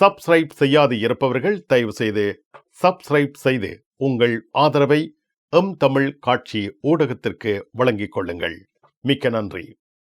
Subscribe செய்யாது இருப்பவர்கள் தயவு செய்து சப்ஸ்கிரைப் செய்து உங்கள் ஆதரவை எம் தமிழ் காட்சி ஊடகத்திற்கு வழங்கிக் கொள்ளுங்கள். மிக்க நன்றி.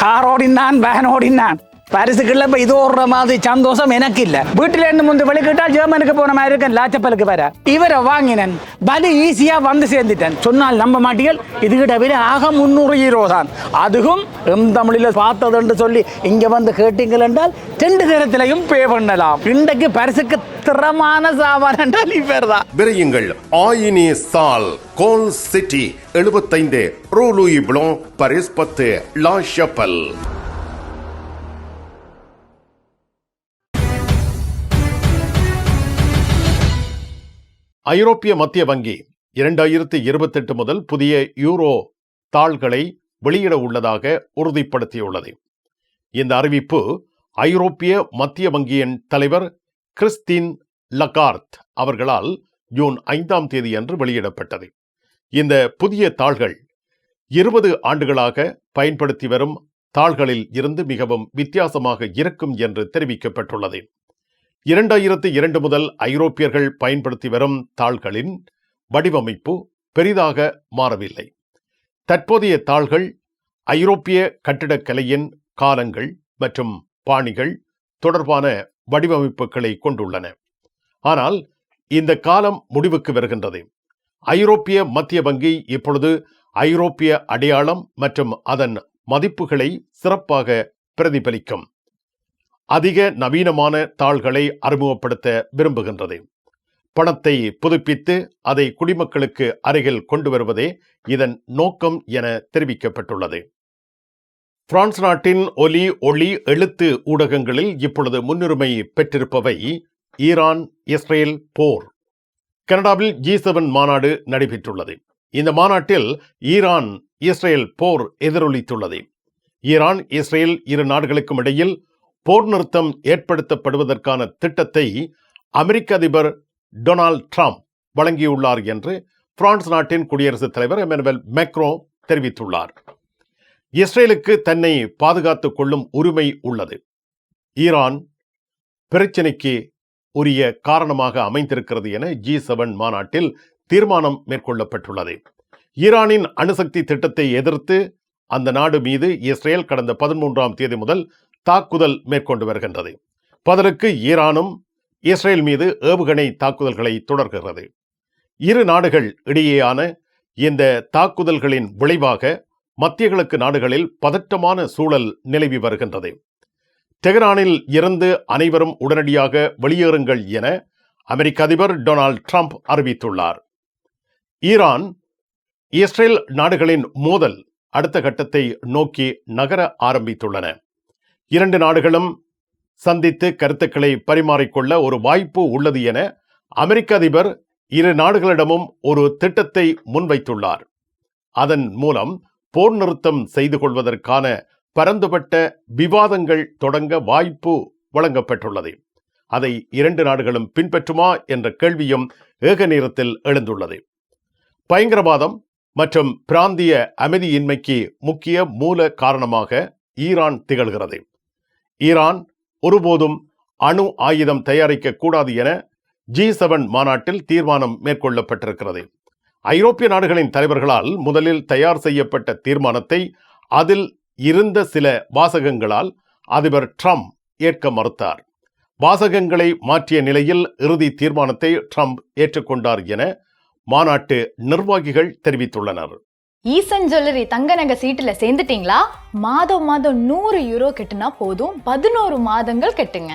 கார் ஓடினான் வேன் ஓடினான் பரிசுக்குள்ள இப்ப இது ஓடுற மாதிரி சந்தோஷம் எனக்கு இல்ல வீட்டுல இருந்து முந்தைய வழி கேட்டால் ஜெர்மனுக்கு போன மாதிரி இருக்கேன் லாச்சப்பலுக்கு வர இவரை வாங்கினேன் பலி ஈஸியா வந்து சேர்ந்துட்டேன் சொன்னால் நம்ப மாட்டீர்கள் இதுகிட்ட விட ஆக முன்னூறு ஹீரோ தான் அதுவும் எம் தமிழில் பார்த்ததுன்னு சொல்லி இங்க வந்து கேட்டீங்கள் என்றால் ரெண்டு நேரத்திலையும் பே பண்ணலாம் இன்றைக்கு பரிசுக்கு திறமான சாமான் என்றால் இவர் தான் விரையுங்கள். ஆயினி சால் கோல் சிட்டி எழுபத்தைந்து ரூலூயி ப்ளோ பரிஸ் பத்து லா ஷப்பல். ஐரோப்பிய மத்திய வங்கி இரண்டாயிரத்தி இருபத்தெட்டு முதல் புதிய யூரோ தாள்களை வெளியிட உள்ளதாக உறுதிப்படுத்தியுள்ளது. இந்த அறிவிப்பு ஐரோப்பிய மத்திய வங்கியின் தலைவர் கிறிஸ்டின் லகார்த் அவர்களால் ஜூன் ஐந்தாம் தேதி அன்று வெளியிடப்பட்டது. இந்த புதிய தாள்கள் இருபது ஆண்டுகளாக பயன்படுத்தி வரும் தாள்களில் இருந்து மிகவும் வித்தியாசமாக இருக்கும் என்று தெரிவிக்கப்பட்டுள்ளது. இரண்டாயிரத்து இரண்டு முதல் ஐரோப்பியர்கள் பயன்படுத்தி வரும் தாள்களின் வடிவமைப்பு பெரிதாக மாறவில்லை. தற்போதைய தாள்கள் ஐரோப்பிய கட்டிடக்கலையின் காலங்கள் மற்றும் பாணிகள் தொடர்பான வடிவமைப்புகளை கொண்டுள்ளன. ஆனால் இந்த காலம் முடிவுக்கு வருகின்றது. ஐரோப்பிய மத்திய வங்கி இப்பொழுது ஐரோப்பிய அடையாளம் மற்றும் அதன் மதிப்புகளை சிறப்பாக பிரதிபலிக்கும். அதிக நவீனமான தாள்களை அறிமுகப்படுத்த விரும்புகின்றது. பணத்தை புதுப்பித்து அதை குடிமக்களுக்கு அருகில் கொண்டு வருவதே இதன் நோக்கம் என தெரிவிக்கப்பட்டுள்ளது. பிரான்ஸ் நாட்டின் ஒலி ஒளி எழுத்து ஊடகங்களில் இப்பொழுது முன்னுரிமை பெற்றிருப்பவை ஈரான் இஸ்ரேல் போர். கனடாவில் ஜி செவன் மாநாடு நடைபெற்றுள்ளது. இந்த மாநாட்டில் ஈரான் இஸ்ரேல் போர் எதிரொலித்துள்ளது. ஈரான் இஸ்ரேல் இரு நாடுகளுக்கும் இடையில் போர் நிறுத்தம் ஏற்படுத்தப்படுவதற்கான திட்டத்தை அமெரிக்க அதிபர் டொனால்ட் ட்ரம்ப் வழங்கியுள்ளார் என்று பிரான்ஸ் நாட்டின் குடியரசுத் தலைவர் எமனுவல் மேக்ரோ தெரிவித்துள்ளார். இஸ்ரேலுக்கு தன்னை பாதுகாத்துக் கொள்ளும் உரிமை உள்ளது. ஈரான் பிரச்சினைக்கு உரிய காரணமாக அமைந்திருக்கிறது என ஜி செவன் மாநாட்டில் தீர்மானம் மேற்கொள்ளப்பட்டுள்ளது. ஈரானின் அணுசக்தி திட்டத்தை எதிர்த்து அந்த நாடு மீது இஸ்ரேல் கடந்த பதிமூன்றாம் தேதி முதல் தாக்குதல் மேற்கொண்டு வருகின்றது. பதிலுக்கு ஈரானும் இஸ்ரேல் மீது ஏவுகணை தாக்குதல்களை தொடர்கிறது. இரு நாடுகள் இடையேயான இந்த தாக்குதல்களின் விளைவாக மத்திய கிழக்கு நாடுகளில் பதற்றமான சூழல் நிலவி வருகின்றது. தெஹ்ரானில் இருந்து அனைவரும் உடனடியாக வெளியேறுங்கள் என அமெரிக்க அதிபர் டொனால்ட் ட்ரம்ப் அறிவித்துள்ளார். ஈரான் இஸ்ரேல் நாடுகளின் மோதல் அடுத்த கட்டத்தை நோக்கி நகர ஆரம்பித்துள்ளன. இரண்டு நாடுகளும் சந்தித்து கருத்துக்களை பரிமாறிக்கொள்ள ஒரு வாய்ப்பு உள்ளது என அமெரிக்க அதிபர் இரு நாடுகளிடமும் ஒரு திட்டத்தை முன்வைத்துள்ளார். அதன் மூலம் போர் நிறுத்தம் செய்து கொள்வதற்கான பரந்துபட்ட விவாதங்கள் தொடங்க வாய்ப்பு வழங்கப்பட்டுள்ளது அதை இரண்டு நாடுகளும் பின்பற்றுமா என்ற கேள்வியும் ஏக நேரத்தில் எழுந்துள்ளது. பயங்கரவாதம் மற்றும் பிராந்திய அமைதியின்மைக்கு முக்கிய மூல காரணமாக ஈரான் திகழ்கிறது. ஈரான் ஒருபோதும் அணு ஆயுதம் தயாரிக்க கூடாது என ஜி செவன் மாநாட்டில் தீர்மானம் மேற்கொள்ளப்பட்டிருக்கிறது. ஐரோப்பிய நாடுகளின் தலைவர்களால் முதலில் தயார் செய்யப்பட்ட தீர்மானத்தை அதில் இருந்த சில வாசகங்களால் அதிபர் ட்ரம்ப் ஏற்க மறுத்தார். வாசகங்களை மாற்றிய நிலையில் இறுதி தீர்மானத்தை ட்ரம்ப் ஏற்றுக்கொண்டார் என மாநாட்டு நிர்வாகிகள் தெரிவித்துள்ளனர். ஈசன் ஜுவல்லரி தங்க நகை சீட்டுல சேர்ந்துட்டீங்களா? மாதம் மாதம் நூறு யூரோ கட்டுனா போதும் பதினோரு மாதங்கள் கெட்டுங்க.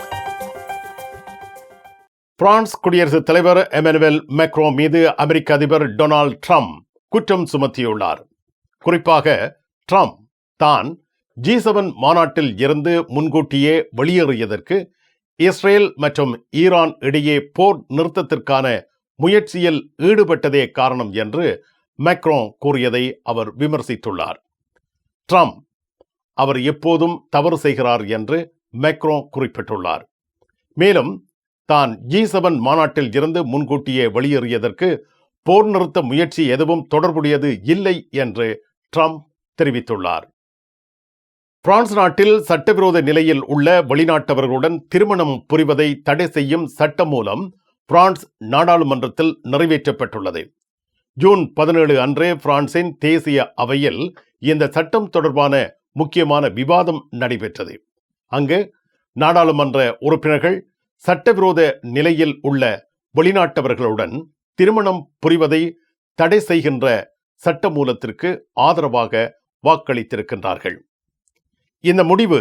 பிரான்ஸ் குடியரசுத் தலைவர் எமனுவேல் மெக்ரோ மீது அமெரிக்க அதிபர் டொனால்ட் ட்ரம்ப் குற்றம் சுமத்தியுள்ளார். குறிப்பாக ட்ரம்ப் தான் ஜி செவன் மாநாட்டில் இருந்து முன்கூட்டியே வெளியேறியதற்கு இஸ்ரேல் மற்றும் ஈரான் இடையே போர் நிறுத்தத்திற்கான முயற்சியில் ஈடுபட்டதே காரணம் என்று மெக்ரோ கூறியதை அவர் விமர்சித்துள்ளார். ட்ரம்ப் அவர் எப்போதும் தவறு செய்கிறார் என்று மெக்ரோ குறிப்பிட்டுள்ளார். மேலும் தான் ஜி செவன் மாநாட்டில் இருந்து முன்கூட்டியே வெளியேறியதற்கு போர் நிறுத்த முயற்சி எதுவும் தொடர்புடையது இல்லை என்று ட்ரம்ப் தெரிவித்துள்ளார். பிரான்ஸ் நாட்டில் சட்டவிரோத நிலையில் உள்ள வெளிநாட்டவர்களுடன் திருமணம் புரிவதை தடை செய்யும் சட்டம் மூலம் பிரான்ஸ் நாடாளுமன்றத்தில் நிறைவேற்றப்பட்டுள்ளது. ஜூன் பதினேழு அன்றே பிரான்சின் தேசிய அவையில் இந்த சட்டம் தொடர்பான முக்கியமான விவாதம் நடைபெற்றது. அங்கு நாடாளுமன்ற உறுப்பினர்கள் சட்டவிரோத நிலையில் உள்ள வெளிநாட்டவர்களுடன் திருமணம் புரிவதை தடை செய்கின்ற சட்ட மூலத்திற்கு ஆதரவாக வாக்களித்திருக்கின்றார்கள். இந்த முடிவு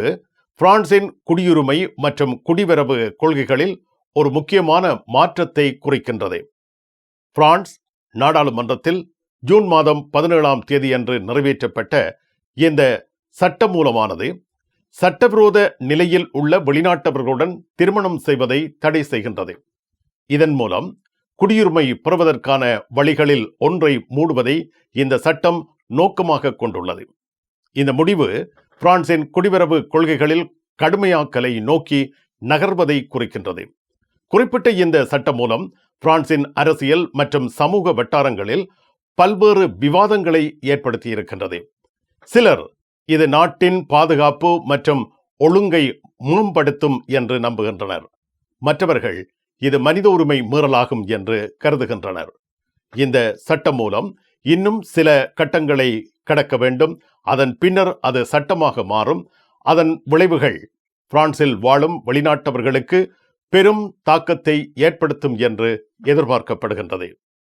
பிரான்சின் குடியுரிமை மற்றும் குடிவரவு கொள்கைகளில் ஒரு முக்கியமான மாற்றத்தை குறிக்கின்றது. பிரான்ஸ் நாடாளுமன்றத்தில் ஜூன் மாதம் பதினேழாம் தேதியன்று நிறைவேற்றப்பட்ட இந்த சட்ட மூலமானது சட்டவிரோத நிலையில் உள்ள வெளிநாட்டவர்களுடன் திருமணம் செய்வதை தடை செய்கின்றது. இதன் மூலம் குடியுரிமை பெறுவதற்கான வழிகளில் ஒன்றை மூடுவதை இந்த சட்டம் நோக்கமாக கொண்டுள்ளது. இந்த முடிவு பிரான்சின் குடிவரவு கொள்கைகளில் கடுமையாக்கலை நோக்கி நகர்வதை குறிக்கின்றது. குறிப்பிட்ட இந்த சட்டம் மூலம் பிரான்சின் அரசியல் மற்றும் சமூக வட்டாரங்களில் பல்வேறு விவாதங்களை ஏற்படுத்தியிருக்கின்றது. சிலர் இது நாட்டின் பாதுகாப்பு மற்றும் ஒழுங்கை முன்படுத்தும் என்று நம்புகின்றனர். மற்றவர்கள் இது மனித உரிமை மீறலாகும் என்று கருதுகின்றனர். இந்த சட்டம் மூலம் இன்னும் சில கட்டங்களை கடக்க வேண்டும். அதன் பின்னர் அது சட்டமாக மாறும். அதன் விளைவுகள் பிரான்சில் வாழும் வெளிநாட்டவர்களுக்கு பெரும் தாக்கத்தை ஏற்படுத்தும் என்று எதிர்பார்க்கப்படுகின்றது.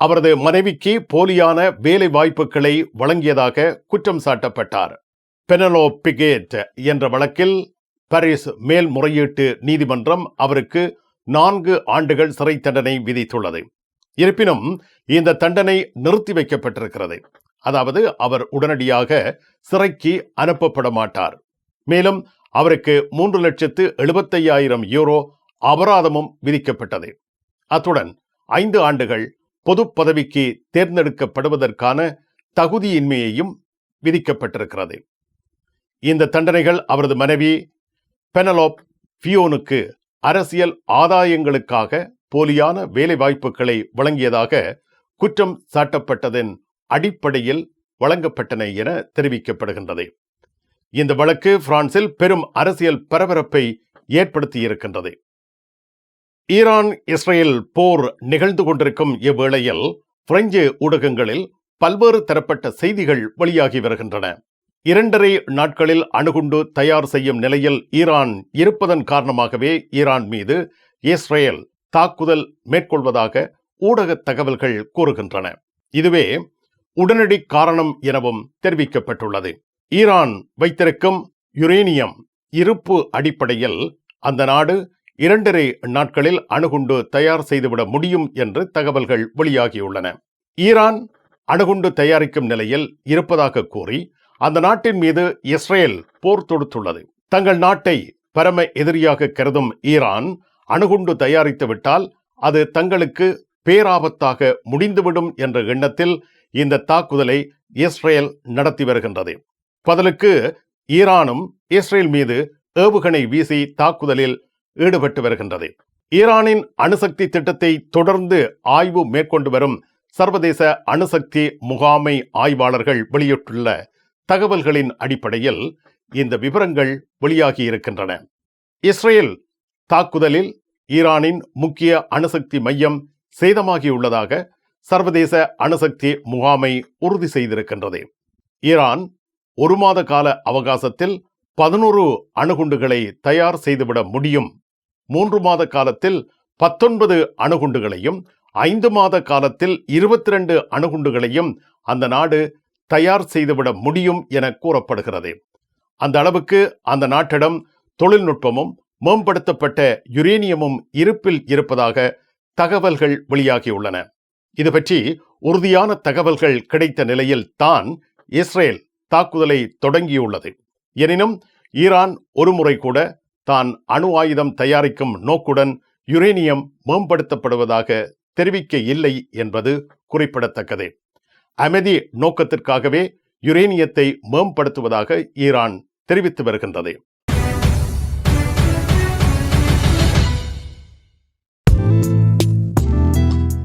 அவரது மனைவிக்கு போலியான வேலை வாய்ப்புகளை வழங்கியதாக குற்றம் சாட்டப்பட்டார். பெனலோ பிகேட் என்ற வழக்கில் பாரிஸ் மேல்முறையீட்டு நீதிமன்றம் அவருக்கு நான்கு ஆண்டுகள் சிறை தண்டனை விதித்துள்ளது. இருப்பினும் இந்த தண்டனை நிறுத்தி வைக்கப்பட்டிருக்கிறது. அதாவது அவர் உடனடியாக சிறைக்கு அனுப்பப்பட மாட்டார். மேலும் அவருக்கு மூன்று லட்சத்து எழுபத்தையாயிரம் யூரோ அபராதமும் விதிக்கப்பட்டது. அத்துடன் ஐந்து ஆண்டுகள் பொது பதவிக்கு தேர்ந்தெடுக்கப்படுவதற்கான தகுதியின்மையையும் விதிக்கப்பட்டிருக்கிறது. இந்த தண்டனைகள் அவரது மனைவி பெனலோப் ஃபியோனுக்கு அரசியல் ஆதாயங்களுக்காக போலியான வேலைவாய்ப்புகளை வழங்கியதாக குற்றம் சாட்டப்பட்டதன் அடிப்படையில் வழங்கப்பட்டன என தெரிவிக்கப்படுகின்றது. இந்த வழக்கு பிரான்சில் பெரும் அரசியல் பரபரப்பை ஏற்படுத்தியிருக்கின்றது. ஈரான் இஸ்ரேல் போர் நிகழ்ந்து கொண்டிருக்கும் இவ்வேளையில் பிரெஞ்சு ஊடகங்களில் பல்வேறு தரப்பட்ட செய்திகள் வெளியாகி வருகின்றன. இரண்டரை நாட்களில் அணுகுண்டு தயார் செய்யும் நிலையில் ஈரான் இருப்பதன் காரணமாகவே ஈரான் மீது இஸ்ரேல் தாக்குதல் மேற்கொள்வதாக ஊடக தகவல்கள் கூறுகின்றன. இதுவே உடனடி காரணம் எனவும் தெரிவிக்கப்பட்டுள்ளது. ஈரான் வைத்திருக்கும் யுரேனியம் இருப்பு அடிப்படையில் அந்த நாடு இரண்டரை நாட்களில் அணுகுண்டு தயார் செய்துவிட முடியும் என்று தகவல்கள் வெளியாகியுள்ளன. ஈரான் அணுகுண்டு தயாரிக்கும் நிலையில் இருப்பதாக கூறி அந்த நாட்டின் மீது இஸ்ரேல் போர் தொடுத்துள்ளது. தங்கள் நாட்டை பரம எதிரியாக கருதும் ஈரான் அணுகுண்டு தயாரித்துவிட்டால் அது தங்களுக்கு பேராபத்தாக முடிந்துவிடும் என்ற எண்ணத்தில் இந்த தாக்குதலை இஸ்ரேல் நடத்தி வருகின்றது. பதிலுக்கு ஈரானும் இஸ்ரேல் மீது ஏவுகணை வீசி தாக்குதலில் ஈடுபட்டு வருகின்றது. ஈரானின் அணுசக்தி திட்டத்தை தொடர்ந்து ஆய்வு மேற்கொண்டு வரும் சர்வதேச அணுசக்தி முகாமை ஆய்வாளர்கள் வெளியிட்டுள்ள தகவல்களின் அடிப்படையில் இந்த விவரங்கள் வெளியாகி இருக்கின்றன. இஸ்ரேல் தாக்குதலில் ஈரானின் முக்கிய அணுசக்தி மையம் சேதமாகியுள்ளதாக சர்வதேச அணுசக்தி முகாமை உறுதி செய்திருக்கின்றது. ஈரான் ஒரு மாத கால அவகாசத்தில் பதினோரு அணுகுண்டுகளை தயார் செய்துவிட முடியும் மூன்று மாத காலத்தில் பத்தொன்பது அணுகுண்டுகளையும் ஐந்து மாத காலத்தில் இருபத்தி ரெண்டு அணுகுண்டுகளையும் அந்த நாடு தயார் செய்துவிட முடியும் என கூறப்படுகிறது. அந்த அளவுக்கு அந்த நாட்டிடம் தொழில்நுட்பமும் மேம்படுத்தப்பட்ட யுரேனியமும் இருப்பில் இருப்பதாக தகவல்கள் வெளியாகியுள்ளன. இது பற்றி உறுதியான தகவல்கள் கிடைத்த நிலையில் தான் இஸ்ரேல் தாக்குதலை தொடங்கியுள்ளது. எனினும் ஈரான் ஒருமுறை கூட தான் அணு ஆயுதம் தயாரிக்கும் நோக்குடன் யுரேனியம் மேம்படுத்தப்படுவதாக தெரிவிக்க இல்லை என்பது குறிப்பிடத்தக்கது. அமைதி நோக்கத்திற்காகவே யுரேனியத்தை மேம்படுத்துவதாக ஈரான் தெரிவித்து வருகின்றது.